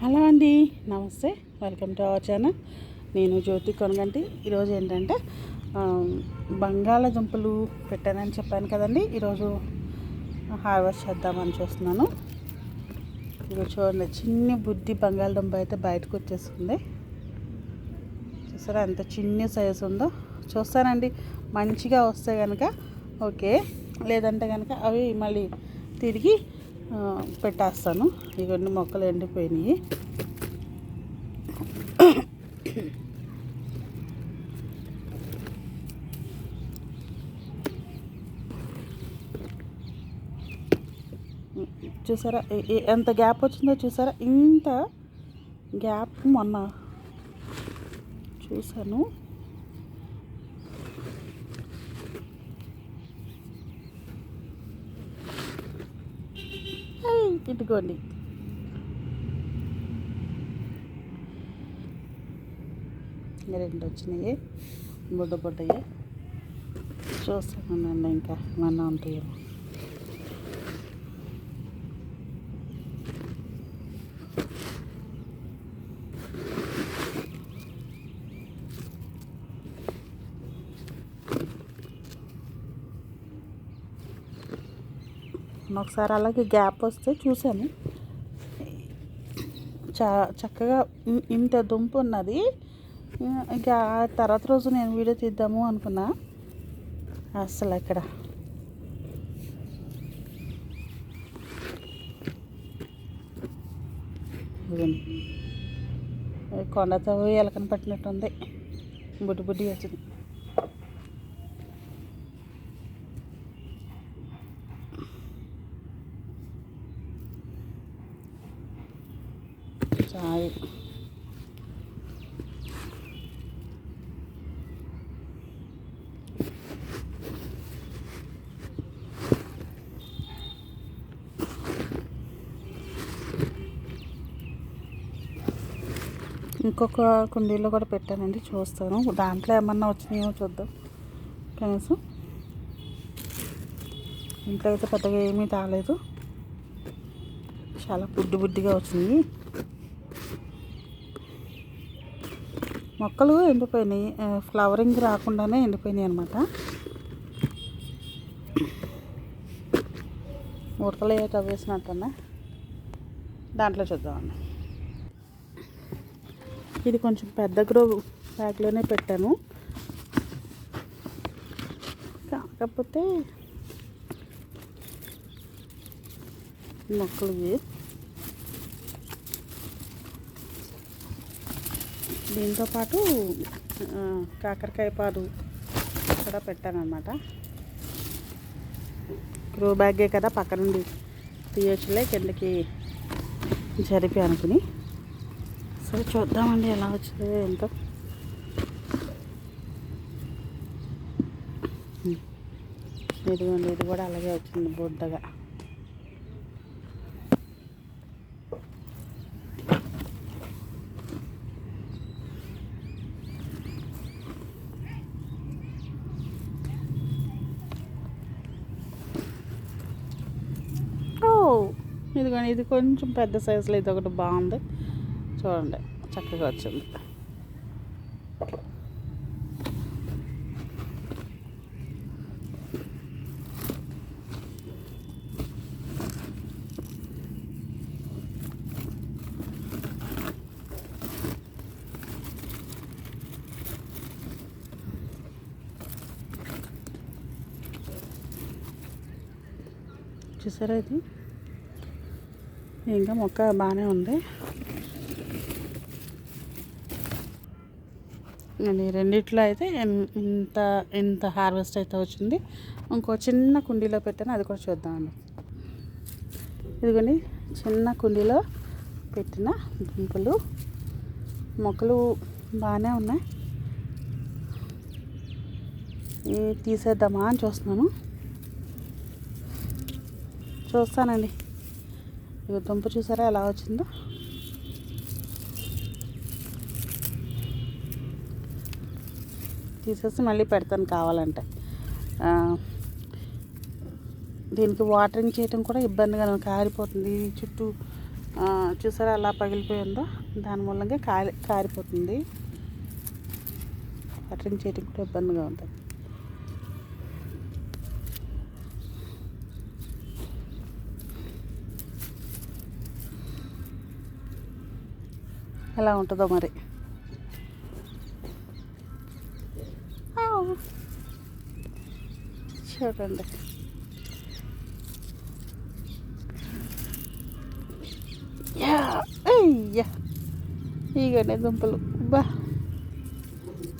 Hello అండి నమస్తే. Welcome to our channel. నేను జ్యోతి కొనగంటి. ఈరోజు ఏంటంటే బంగాళదుంపలు పెట్టానని చెప్పాను కదండి. ఈరోజు హార్వెస్ట్ చేద్దామని చూస్తున్నాను. ఇదిగో చూడండి చిన్న బుద్ధి బంగాళదుంప అయితే బయటకు వచ్చేస్తుంది. చూసారా ఎంత చిన్న సైజు ఉందో? చూస్తానండి మంచిగా వస్తే కనుక ఓకే. లేదంటే కనుక అవి మళ్ళీ తిరిగి పెట్టేస్తాను. ఇవన్నీ మొక్కలు ఎండిపోయినాయి. చూసారా? ఎంత గ్యాప్ వచ్చిందో చూసారా? ఇంత గ్యాప్ మొన్న చూసాను. ఐ, ఇదిగోండి రెండు వచ్చినాయి. బుడ్డ బుడ్డవి చూస్తానండి ఇంకా మన ఉంటాయో ఒకసారి అలాగే గ్యాప్ వస్తే చూశాను. చా చక్కగా ఇంత దుంప ఉన్నది. ఇంకా తర్వాత రోజు నేను వీడియో తీద్దాము అనుకున్నా. అసలు ఇక్కడ కొండతో ఎలకన పట్టినట్టుంది. బుడ్డి బుడ్డి వచ్చింది. ఉన్నాయి ఇంకొక కుండీలో కూడా పెట్టానండి చూస్తాను. దాంట్లో ఏమన్నా వచ్చినాయో చూద్దాం. కనీసం. ఇంట్లో అయితే పెద్దగా ఏమీ తాలేదు చాలా బుడ్డి బుడ్డిగా వచ్చింది మొక్కలు ఎండిపోయినాయి. ఫ్లవరింగ్ రాకుండానే ఎండిపోయినాయి అనమాట ఉడకలు ఏ వేసినట్టున్నా దాంట్లో చూద్దామండి ఇది కొంచెం పెద్ద గ్రో బ్యాగ్లోనే పెట్టాను. కాకపోతే మొక్కలు దీంతో పాటు కాకరకాయ పాదు కూడా పెట్టాను అనమాట గ్రో బ్యాగే కదా పక్క నుండి తీయచ్చులే కిందకి జరిపి అనుకుని. సరే చూద్దామండి ఎలా వచ్చిందో ఎంతో ఇదిగోండి ఇది కూడా అలాగే వచ్చింది బుడ్డగా. ఇదిగోండి ఇది కొంచెం పెద్ద సైజులో ఇది ఒకటి బాగుంది. చూడండి చక్కగా వచ్చింది. చూసారా ఇది? ఇంకా మొక్క బాగానే ఉంది. అది రెండిట్లో అయితే ఇంత ఇంత హార్వెస్ట్ అయితే వచ్చింది. ఇంకో చిన్న కుండీలో పెట్టాను అది కూడా చూద్దామండి. ఇదిగోండి చిన్న కుండీలో పెట్టిన దుంపలు. మొక్కలు బాగానే ఉన్నాయి. తీసేద్దామా అని చూస్తున్నాను. చూస్తానండి. ఇక దుంప చూసారా ఎలా వచ్చిందో? తీసేసి మళ్ళీ పెడతాను కావాలంటే. దీనికి వాటరింగ్ చేయటం కూడా ఇబ్బందిగా కారిపోతుంది. చుట్టూ చూసారా అలా పగిలిపోయిందో? దాని మూలంగా కాలి కారిపోతుంది. వాటరింగ్ చేయటం కూడా ఇబ్బందిగా ఉంటుంది ఎలా ఉంటుందో మరి. చూడండి. యా. అయ్యా. ఇగండి దుంపలు. బా.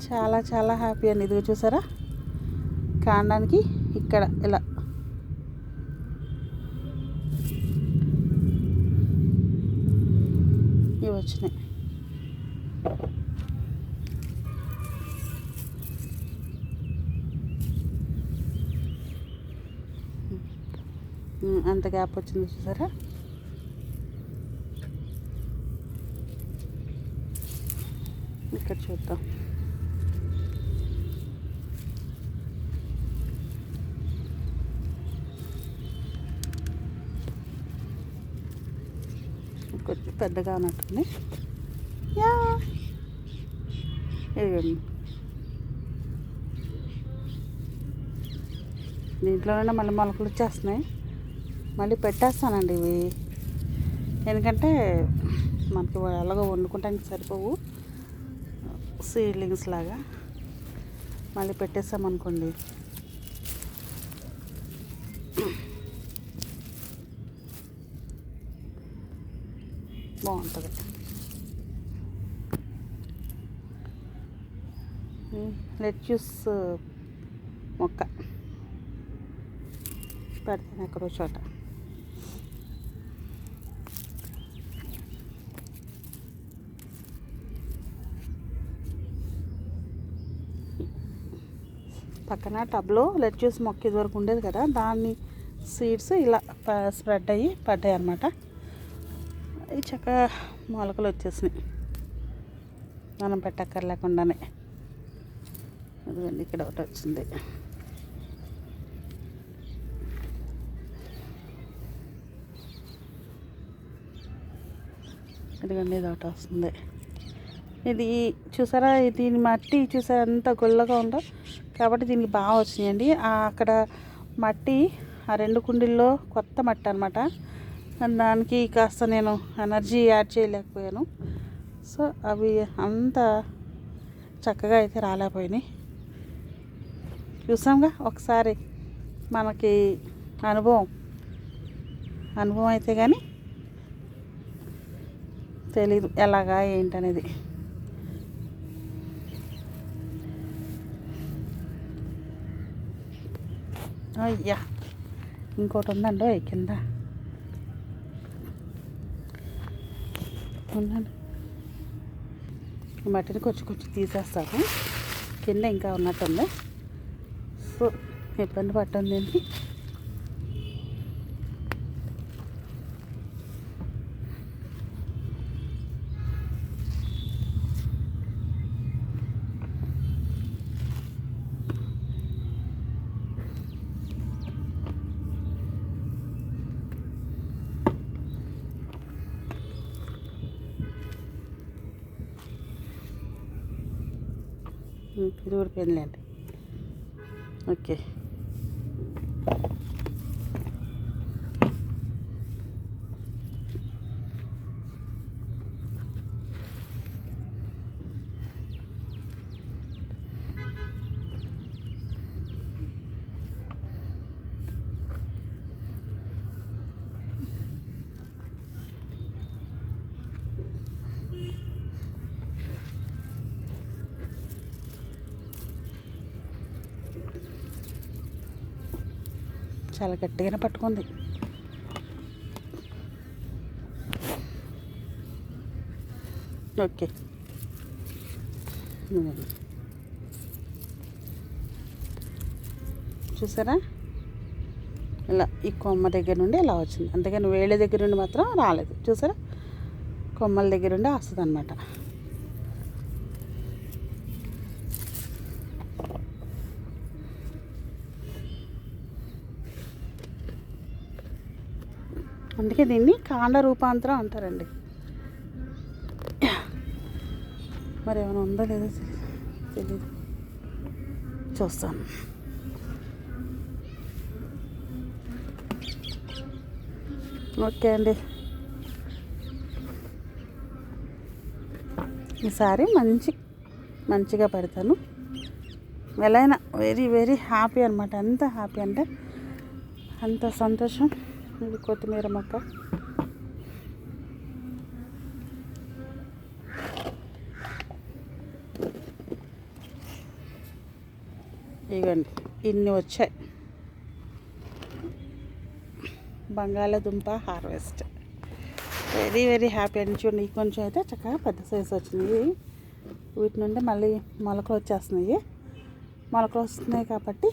చాలా చాలా హ్యాపీ అండి. ఇదిగో చూసారా? కాండానికి ఇక్కడ ఇలా. ఇవి వచ్చినాయి. అంత గ్యాప్ వచ్చింది చూసారా? ఇక్కడ చూద్దాం. కొంచెం పెద్దగా ఉన్నట్టుంది. యా! ఇదిగోండి. దీంట్లోనే మళ్ళీ మొలకలు వచ్చేస్తున్నాయి. మళ్ళీ పెట్టేస్తానండి ఇవి. ఎందుకంటే మనకి ఎలాగో వండుకుంటానికి సరిపోవు. సీడ్లింగ్స్ లాగా మళ్ళీ పెట్టేసామనుకోండి బాగుంటుంది. లెట్యూస్ మొక్క. పెడతాను ఎక్కడో చోట. పక్కన టబ్లో లెట్యూస్ మొక్క ఇదివరకు ఉండేది కదా దాన్ని సీడ్స్ ఇలా స్ప్రెడ్ అయ్యి పడ్డాయి అనమాట ఈ చక్కగా మొలకలు వచ్చేసినాయి. మనం పెట్టక్కర్లేకుండానే. అదిగోండి ఇక్కడ ఒకటి వచ్చింది. ఇదిగోండి ఇది ఒకటి వస్తుంది. ఇది చూసారా? దీని మట్టి చూసారా? ఎంత గుల్లగా ఉందో. కాబట్టి దీనికి బాగా వచ్చినాయండి. అక్కడ మట్టి ఆ రెండు కుండీల్లో కొత్త మట్టి అనమాట దానికి కాస్త నేను ఎనర్జీ యాడ్ చేయలేకపోయాను. సో అవి అంత చక్కగా అయితే రాలేకపోయినాయి. చూసాంగా? ఒకసారి మనకి అనుభవం. అనుభవం అయితే కానీ తెలీదు. ఎలాగా ఏంటనేది. అయ్యా ఇంకోటి ఉందండి కింద. ఉందండి మట్టిని కొంచెం కొంచెం తీసేస్తాను. కింద ఇంకా ఉన్నట్టుంది. సో ఇబ్బంది పట్టండి దీనికి ఉమ్, ఇది ఊడిపోయిందిలేండి ఓకే చాలా గట్టిగానే పట్టుకుంది. ఓకే. చూసారా? ఇలా ఈ కొమ్మ దగ్గర నుండి ఇలా వచ్చింది. అందుకని వేళ్ళ దగ్గర నుండి మాత్రం రాలేదు. చూసారా? కొమ్మల దగ్గర నుండి వస్తుంది అనమాట అందుకే దీన్ని కాండ రూపాంతరం అంటారండి. మరి ఏమైనా ఉందో లేదో తెలియదు చూస్తాను. ఓకే అండి. ఈసారి మంచి మంచిగా పెడతాను. ఎలా అయినా వెరీ వెరీ హ్యాపీ అనమాట ఎంత హ్యాపీ అంటే అంత సంతోషం. ఇది కొత్తిమీర మొక్క. ఇగండి ఇన్ని వచ్చాయి. బంగాళదుంప హార్వెస్ట్. వెరీ వెరీ హ్యాపీ అని చూడండి ఈ కొంచెం అయితే చక్కగా పెద్ద సైజు వచ్చినాయి. వీటి నుండి మళ్ళీ మొలకలు వచ్చేస్తున్నాయి. మొలకలు వస్తున్నాయి కాబట్టి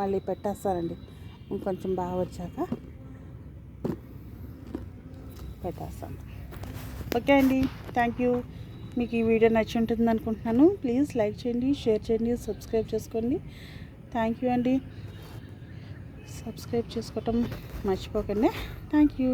మళ్ళీ పెట్టేస్తారండి. ఇంకొంచెం బాగా వచ్చాక. పెట్టేస్తాను. ఓకే అండి. థ్యాంక్ యూ మీకు ఈ వీడియో నచ్చి ఉంటుంది అనుకుంటున్నాను. ప్లీజ్ లైక్ చేయండి షేర్ చేయండి సబ్స్క్రైబ్ చేసుకోండి. థ్యాంక్ యూ అండి. సబ్స్క్రైబ్ చేసుకోవటం మర్చిపోకండి. Thank you